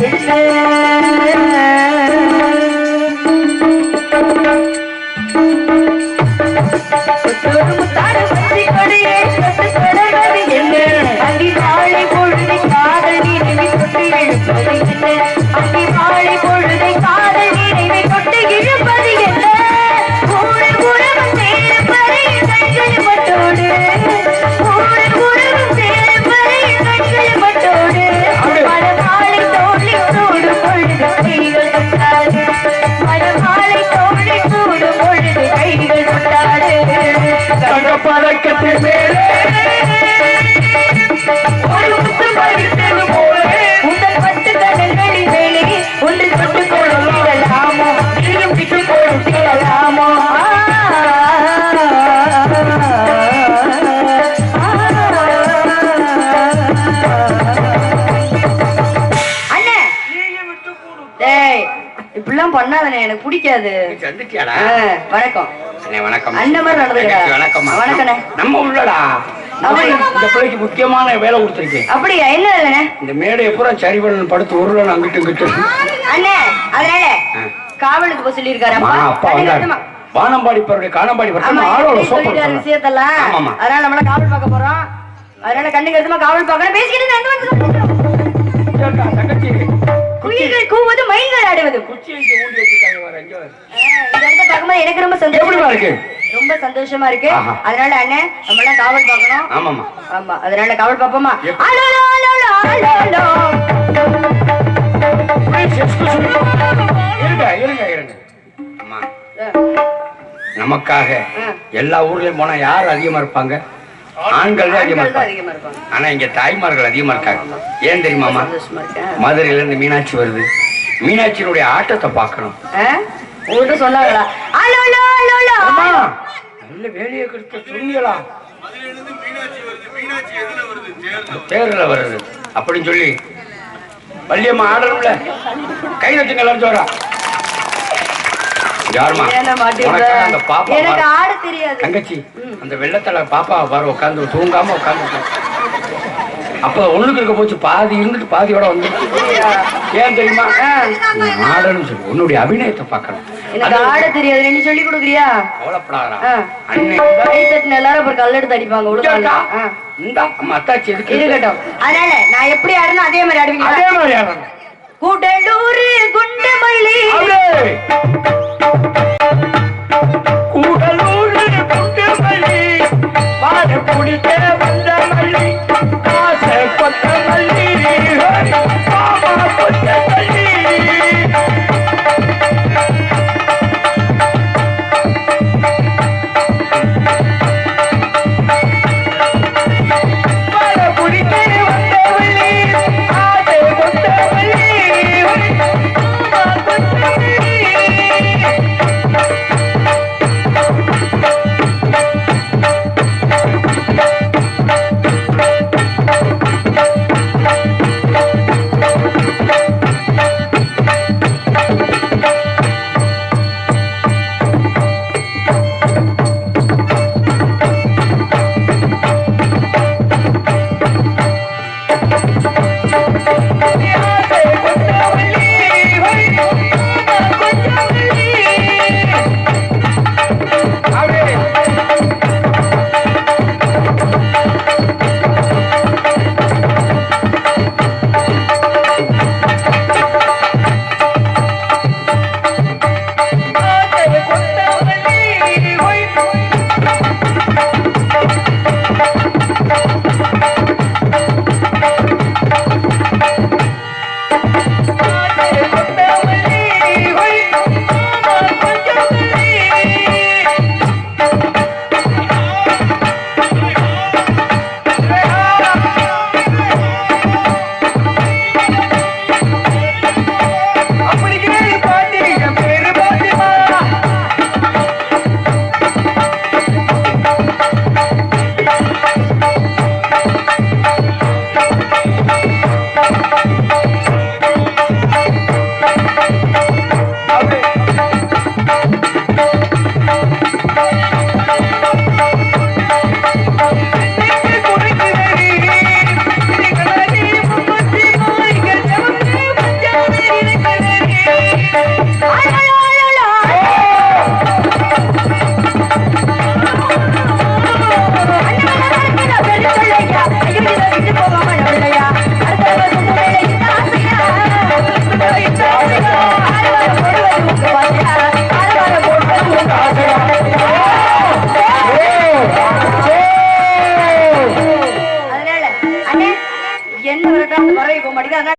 Hey, இப்படிலாம் பண்ணாதண்ணே எனக்கு பிடிக்காது. சந்திச்சியாடா ஆ, வணக்கம். அண்ணே வணக்கம் அண்ணன் மாதிரி நடந்துக்கடா. தங்கச்சி, வணக்கம்மா. வணக்கண்ணே. நம்ம உள்ளடா. இந்த பிள்ளைக்கு முக்கியமான வேலை கொடுத்துருக்கேன் அப்படியா? என்ன இல்லைண்ணே இந்த மேடையை பூரா சரி படுத்து உருளணும் அங்கிட்டு இங்கிட்டு. அண்ணே அதனால. காவலுக்கு சொல்லியிருக்காரு. வானம்பாடி பருடைய காணம்பாடி விஷயத்தெல்லாம் அதனால நம்மள காவல் பார்க்க போறோம். அதனால கண்ணுக்கு எடுத்துமா காவல் பார்க்கணும். பேசிக்கிட்டு குயில்கள் கூவது மயில்கள் ஆடுவது. எனக்கு ரொம்ப சந்தோஷமா இருக்கு. ரொம்ப சந்தோஷமா இருக்கு. அதனால அண்ணே நம்ம எல்லாம் காவல் பார்க்கணும். ஆமாமா ஆமா அதனால காவல் பார்ப்போமா? நமக்காக. எல்லா ஊர்லயும் போனா யார் அதிகமா இருப்பாங்க? ஆண்கள் தான் அதிகமா இருப்பாங்க. ஆனா இங்க தாய்மார்கள் அதிகமா இருக்காங்க. ஏன் தெரியுமாமா மதுரையில இருந்து மீனாட்சி வருது. மீனாட்சியினுடைய ஆட்டத்தை பார்க்கணும். உங்கள்கிட்ட சொன்னாங்களா? நல்ல வேலையை கொடுத்த சொன்னீங்களா? தேர்ல வருது. அப்படின்னு சொல்லி வள்ளியம்மா ஆடணும்ல கை வச்சுங்க எல்லாரும் ஜோரா. எனக்கு. ஆட தெரியாது. தங்கச்சி அந்த வெள்ளத்தலை பாப்பா பாரு உட்காந்து தூங்காம உட்காந்து அப்ப ஒண்ணுக்கு இருக்க போச்சு பாதி இருந்துட்டு பாதியோட வந்து ஏன் தெரியுமா? நீ ஆடணும் சொல்லி. உன்னுடைய அபிநயத்தை பார்க்கணும். எனக்கு ஆட தெரியாது. நீ சொல்லி கொடுக்குறியா? கவலைப்படாதா. அண்ணன் எல்லாரும் அப்புறம் கல்லெடுத்து அடிப்பாங்க. ஆ. இந்தா அம்மா அத்தாச்சி எதுக்கு இருக்கட்டும். அதனால நான் எப்படி ஆடணும் அதே மாதிரி ஆடுவீங்களா? அதே மாதிரி ஆடணும் கூடலூர் குண்டமல்லி. அப்படியே. கூடலூர் குண்டுமல்லி, பாட குடிக்க